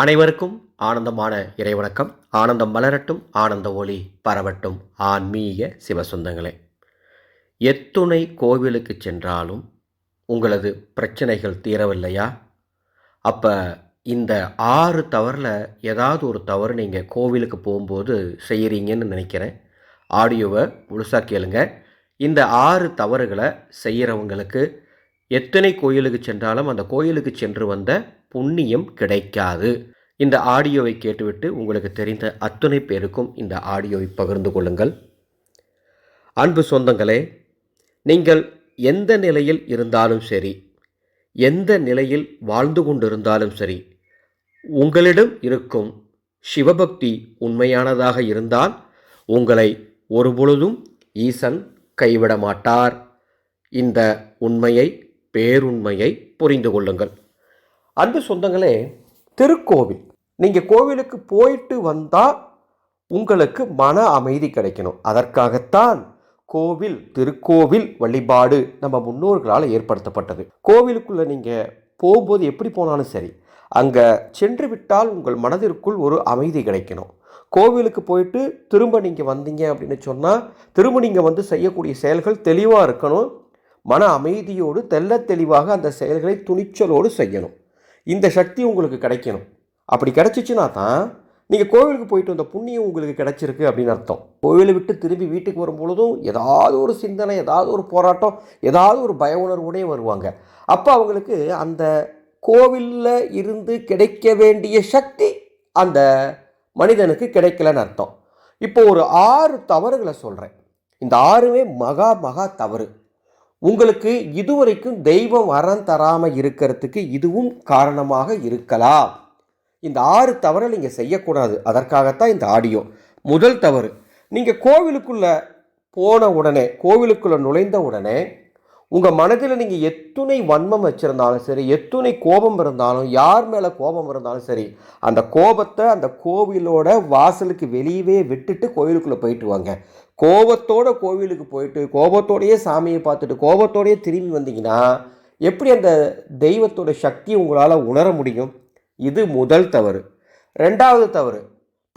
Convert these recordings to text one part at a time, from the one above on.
அனைவருக்கும் ஆனந்தமான இறைவணக்கம். ஆனந்தம் மலரட்டும் ஆனந்த ஒளி பரவட்டும். ஆன்மீக சிவசொந்தங்களே எத்துணை கோவிலுக்கு சென்றாலும் உங்களது பிரச்சனைகள் தீரவில்லையா? அப்போ இந்த ஆறு தவறில் ஏதாவது ஒரு தவறு நீங்கள் கோவிலுக்கு போகும்போது செய்கிறீங்கன்னு நினைக்கிறேன். ஆடியோவை முழுசாக கேளுங்க. இந்த ஆறு தவறுகளை செய்கிறவங்களுக்கு எத்தனை கோயிலுக்கு சென்றாலும் அந்த கோயிலுக்கு சென்று வந்த புண்ணியம் கிடைக்காது. இந்த ஆடியோவை கேட்டுவிட்டு உங்களுக்கு தெரிந்த அத்துணை பேருக்கும் இந்த ஆடியோவை பகிர்ந்து கொள்ளுங்கள். அன்பு சொந்தங்களே நீங்கள் எந்த நிலையில் இருந்தாலும் சரி எந்த நிலையில் வாழ்ந்து கொண்டிருந்தாலும் சரி உங்களிடம் இருக்கும் சிவபக்தி உண்மையானதாக இருந்தால் உங்களை ஒருபொழுதும் ஈசன் கைவிட மாட்டார் இந்த உண்மையை பேருண்மையை புரிந்து கொள்ளுங்கள். அன்பு சொந்தங்களே திருக்கோவில். நீங்கள் கோவிலுக்கு போயிட்டு வந்தால் உங்களுக்கு மன அமைதி கிடைக்கணும். அதற்காகத்தான் கோவில் திருக்கோவில் வழிபாடு நம்ம முன்னோர்களால் ஏற்படுத்தப்பட்டது. கோவிலுக்குள்ளே நீங்கள் போகும்போது எப்படி போனாலும் சரி அங்கே சென்று விட்டால் உங்கள் மனதிற்குள் ஒரு அமைதி கிடைக்கணும். கோவிலுக்கு போயிட்டு திரும்ப நீங்கள் வந்தீங்க அப்படின்னு சொன்னால் திரும்ப நீங்கள் வந்து செய்யக்கூடிய செயல்கள் தெளிவாக இருக்கணும். மன அமைதியோடு தெள்ள தெளிவாக அந்த செயல்களை துணிச்சலோடு செய்யணும். இந்த சக்தி உங்களுக்கு கிடைக்கணும். அப்படி கிடைச்சிச்சுன்னா தான் நீங்கள் கோவிலுக்கு போயிட்டு வந்த புண்ணியம் உங்களுக்கு கிடச்சிருக்கு அப்படின்னு அர்த்தம். கோவிலை விட்டு திரும்பி வீட்டுக்கு வரும் பொழுதும் ஏதாவது ஒரு சிந்தனை ஏதாவது ஒரு போராட்டம் ஏதாவது ஒரு பய உணர்வோடே வருவாங்க. அப்போ அவங்களுக்கு அந்த கோவிலில் இருந்து கிடைக்க வேண்டிய சக்தி அந்த மனிதனுக்கு கிடைக்கலன்னு அர்த்தம். இப்போ ஒரு ஆறு தவறுகளை சொல்கிறேன் இந்த ஆறுமே மகா மகா தவறு. உங்களுக்கு இதுவரைக்கும் தெய்வம் வரம் தராமல் இருக்கிறதுக்கு இதுவும் காரணமாக இருக்கலாம். இந்த ஆறு தவறை நீங்கள் செய்யக்கூடாது. அதற்காகத்தான் இந்த ஆடியோ. முதல் தவறு நீங்கள் கோவிலுக்குள்ளே போன உடனே கோவிலுக்குள்ளே நுழைந்த உடனே உங்கள் மனதில் நீங்கள் எத்துணை வன்மம் வச்சுருந்தாலும் சரி எத்துணை கோபம் இருந்தாலும் யார் மேலே கோபம் இருந்தாலும் சரி அந்த கோபத்தை அந்த கோவிலோட வாசலுக்கு வெளியவே விட்டுட்டு கோவிலுக்குள்ளே போயிட்டு வாங்க. கோபத்தோட கோவிலுக்கு போயிட்டு கோபத்தோடையே சாமியை பார்த்துட்டு கோபத்தோடையே திரும்பி வந்தீங்கன்னா எப்படி அந்த தெய்வத்தோட சக்தி உங்களால் உணர முடியும்? இது முதல் தவறு. ரெண்டாவது தவறு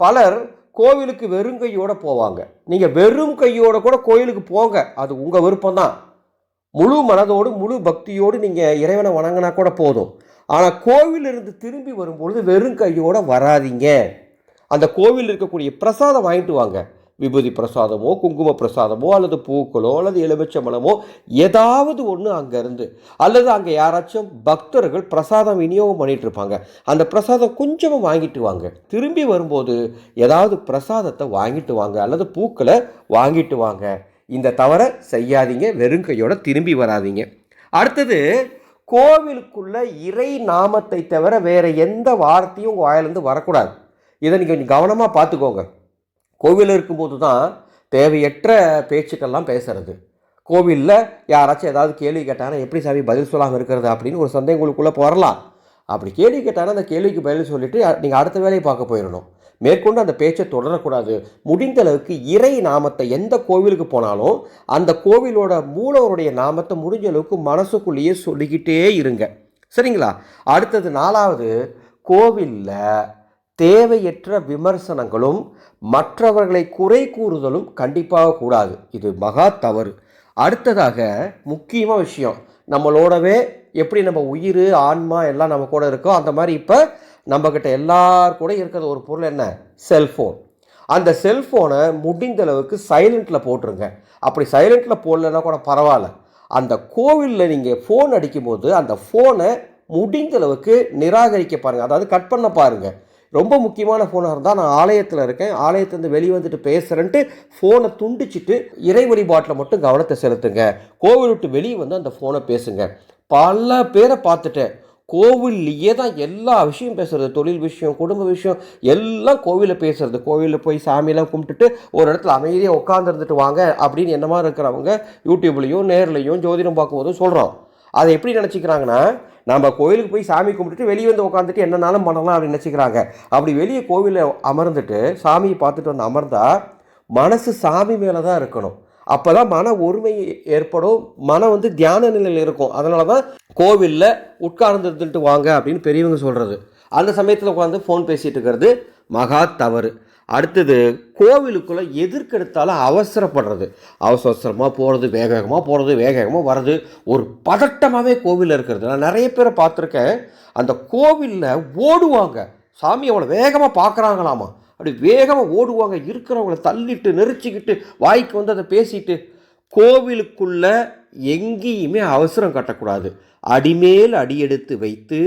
பலர் கோவிலுக்கு வெறும் கையோடு போவாங்க. நீங்கள் வெறும் கையோட கூட கோயிலுக்கு போங்க. அது உங்கள் விருப்பம்தான். முழு மனதோடு முழு பக்தியோடு நீங்கள் இறைவனை வணங்கினா கூட போதும். ஆனால் கோவிலிருந்து திரும்பி வரும்பொழுது வெறும் கையோட வராதீங்க. அந்த கோவில் இருக்கக்கூடிய பிரசாதம் வாங்கிட்டு வாங்க. விபூதி பிரசாதமோ குங்கும பிரசாதமோ அல்லது பூக்களோ அல்லது எலுமிச்சம்பழமோ ஏதாவது ஒன்று அங்கேருந்து. அல்லது அங்கே யாராச்சும் பக்தர்கள் பிரசாதம் விநியோகம் பண்ணிட்டு இருப்பாங்க அந்த பிரசாதம் கொஞ்சமாக வாங்கிட்டு வாங்க. திரும்பி வரும்போது ஏதாவது பிரசாதத்தை வாங்கிட்டு வாங்க. அல்லது பூக்களை வாங்கிட்டு வாங்க. இந்த தவறை செய்யாதீங்க. வெறுங்கையோட திரும்பி வராதீங்க. அடுத்தது கோவிலுக்குள்ள இறை நாமத்தை தவிர வேற எந்த வார்த்தையும் வாயிலிருந்து வரக்கூடாது. இதை நீங்கள் கொஞ்சம் கவனமாக பார்த்துக்கோங்க. கோவிலில் இருக்கும்போது தான் தேவையற்ற பேச்சுக்கள்லாம் பேசுறது. கோவிலில் யாராச்சும் ஏதாவது கேள்வி கேட்டாங்கன்னா எப்படி சாமி பதில் சொல்லாமல் இருக்கிறது? அப்படின்னு ஒரு சந்தேகம் உங்களுக்குள்ளே போகலாம் அப்படி கேள்வி கேட்டாங்கன்னா அந்த கேள்விக்கு பதில் சொல்லிவிட்டு நீங்கள் அடுத்த வேலையை பார்க்க போயிடணும். மேற்கொண்டு அந்த பேச்சை தொடரக்கூடாது. முடிந்த அளவுக்கு இறை நாமத்தை எந்த கோவிலுக்கு போனாலும் அந்த கோவிலோட மூலவருடைய நாமத்தை முடிஞ்ச அளவுக்கு மனசுக்குள்ளேயே சொல்லிக்கிட்டே இருங்க. சரிங்களா? அடுத்தது நாலாவது கோவிலில் தேவையற்ற விமர்சனங்களும் மற்றவர்களை குறை கூறுதலும் கண்டிப்பாக கூடாது. இது மகா தவறு. அடுத்ததாக முக்கியமாக விஷயம். நம்மளோடவே எப்படி நம்ம உயிர் ஆன்மா எல்லாம் நம்ம கூட இருக்கோ அந்த மாதிரி இப்போ நம்மக்கிட்ட எல்லார் கூட இருக்கிற ஒரு பொருள் என்ன? செல்ஃபோன். அந்த செல்ஃபோனை முடிந்த அளவுக்கு சைலண்ட்டில் போட்டுருங்க. அப்படி சைலண்ட்டில் போடலன்னா கூட பரவாயில்ல. அந்த கோவிலில் நீங்கள் ஃபோன் அடிக்கும்போது அந்த ஃபோனை முடிந்த அளவுக்கு நிராகரிக்க பாருங்கள் அதாவது கட் பண்ண பாருங்கள் ரொம்ப முக்கியமான ஃபோனாக இருந்தால் நான் ஆலயத்தில் இருக்கேன். ஆலயத்துலேருந்து வெளியே வந்துட்டு பேசுகிறேன்ட்டு ஃபோனை துண்டிச்சிட்டு இறை வழிபாட்டில் மட்டும் கவனத்தை செலுத்துங்க. கோவில் விட்டு வெளியே வந்து அந்த ஃபோனை பேசுங்க. பல பேரை பார்த்துட்டேன். கோவில்லையே தான் எல்லா விஷயம் பேசுறது. தொழில் விஷயம் குடும்ப விஷயம் எல்லாம் கோவிலில் பேசுறது. கோவிலில் போய் சாமியெல்லாம் கும்பிட்டுட்டு ஒரு இடத்துல அமைதியாக உட்காந்துருந்துட்டு வாங்க அப்படின்னு என்ன மாதிரி இருக்கிறவங்க யூடியூப்லேயும் நேர்லேயும் ஜோதிடம் பார்க்கும்போதும் சொல்கிறோம் அதை எப்படி நினச்சிக்கிறாங்கன்னா நம்ம கோயிலுக்கு போய் சாமி கும்பிட்டுட்டு வெளியே வந்து உட்காந்துட்டு என்னன்னாலும் பண்ணலாம் அப்படின்னு நினச்சிக்கிறாங்க. அப்படி வெளியே கோவிலில் அமர்ந்துட்டு சாமியை பார்த்துட்டு வந்து அமர்ந்தால் மனசு சாமி மேலே தான் இருக்கணும். அப்போ தான் மன ஒருமை ஏற்படும். மனம் வந்து தியான நிலையில் இருக்கும். அதனால தான் கோவிலில் உட்கார்ந்துட்டு வாங்க அப்படின்னு பெரியவங்க சொல்கிறது அந்த சமயத்தில் உட்காந்து ஃபோன் பேசிகிட்டு இருக்கிறது மகா தவறு. அடுத்தது கோவிலுக்குள்ளே எதிர்க்கெடுத்தாலும் அவசரப்படுறது. அவசர அவசரமாக போகிறது வேக வேகமாக போகிறது வேக வேகமாக வர்றது ஒரு பதட்டமாகவே கோவிலில் இருக்கிறது. நான் நிறைய பேரை பார்த்துருக்கேன். அந்த கோவிலில் ஓடுவாங்க. சாமி அவ்வளோ வேகமாக பார்க்குறாங்களாமா? அப்படி வேகமாக ஓடுவாங்க. இருக்கிறவங்கள தள்ளிட்டு நெரிச்சிக்கிட்டு வாய்க்கு வந்து அதை பேசிட்டு கோவிலுக்குள்ள எங்கேயுமே அவசரம் கட்டக்கூடாது. அடிமேல் அடியெடுத்து வைத்து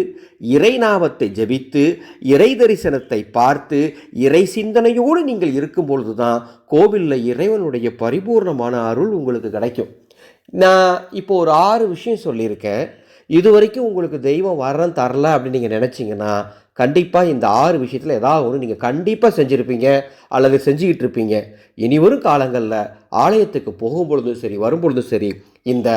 இறைநாமத்தை ஜெபித்து இறை தரிசனத்தை பார்த்து இறை சிந்தனையோடு நீங்கள் இருக்கும் பொழுது தான் கோவிலில் இறைவனுடைய பரிபூர்ணமான அருள் உங்களுக்கு கிடைக்கும். நான் இப்போ ஒரு ஆறு விஷயம் சொல்லியிருக்கேன். இது வரைக்கும் உங்களுக்கு தெய்வம் வரேன் தரல அப்படின்னு நீங்கள் நினச்சிங்கன்னா கண்டிப்பாக இந்த ஆறு விஷயத்தில் ஏதாவது ஒன்று நீங்கள் கண்டிப்பாக செஞ்சுருப்பீங்க அல்லது செஞ்சுக்கிட்டு இருப்பீங்க. இனி வரும் காலங்களில் ஆலயத்துக்கு போகும்பொழுதும் சரி வரும்பொழுதும் சரி இந்த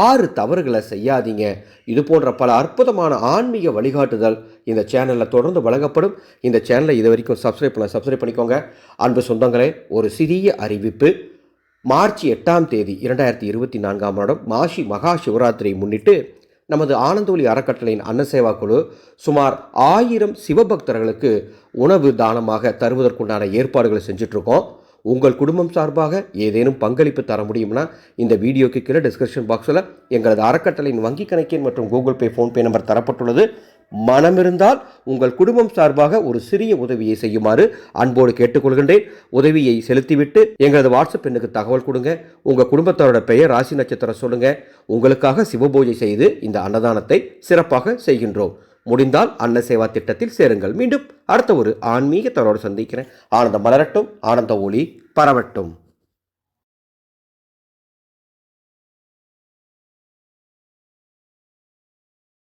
ஆறு தவறுகளை செய்யாதீங்க. இது போன்ற பல அற்புதமான ஆன்மீக வழிகாட்டுதல் இந்த சேனலில் தொடர்ந்து வழங்கப்படும். இந்த சேனலை இது வரைக்கும் சப்ஸ்கிரைப் பண்ண சப்ஸ்கிரைப் பண்ணிக்கோங்க. அன்பு சொந்தங்களே ஒரு சிறிய அறிவிப்பு. மார்ச் எட்டாம் தேதி இரண்டாயிரத்தி இருபத்தி நான்காம் வருடம் மாசி மகா சிவராத்திரியை முன்னிட்டு நமது ஆனந்தோலி அறக்கட்டளையின் அன்னசேவா குழு சுமார் ஆயிரம் சிவபக்தர்களுக்கு உணவு தானமாக தருவதற்குண்டான ஏற்பாடுகளை செஞ்சிட்ருக்கோம். உங்கள் குடும்பம் சார்பாக ஏதேனும் பங்களிப்பு தர முடியும்னா இந்த வீடியோக்கு கீழே டிஸ்கிரிப்ஷன் பாக்ஸில் எங்களது அறக்கட்டளையின் வங்கி கணக்கின் மற்றும் கூகுள் பே ஃபோன்பே நம்பர் தரப்பட்டுள்ளது. மனமிருந்தால் உங்கள் குடும்பம் சார்பாக ஒரு சிறிய உதவியை செய்யுமாறு அன்போடு கேட்டுக்கொள்கின்றேன். உதவியை செலுத்திவிட்டு எங்களது வாட்ஸ்அப் எண்ணுக்கு தகவல் கொடுங்க. உங்கள் குடும்பத்தாரோட பெயர் ராசி நட்சத்திரம் சொல்லுங்க. உங்களுக்காக சிவபூஜை செய்து இந்த அன்னதானத்தை சிறப்பாக செய்கின்றோம். முடிந்தால் அன்ன சேவா திட்டத்தில் சேருங்கள். மீண்டும் அடுத்த ஒரு ஆன்மீக தரோடு சந்திக்கிறேன். ஆனந்தம் மலரட்டும். ஆனந்த ஒளி பரவட்டும்.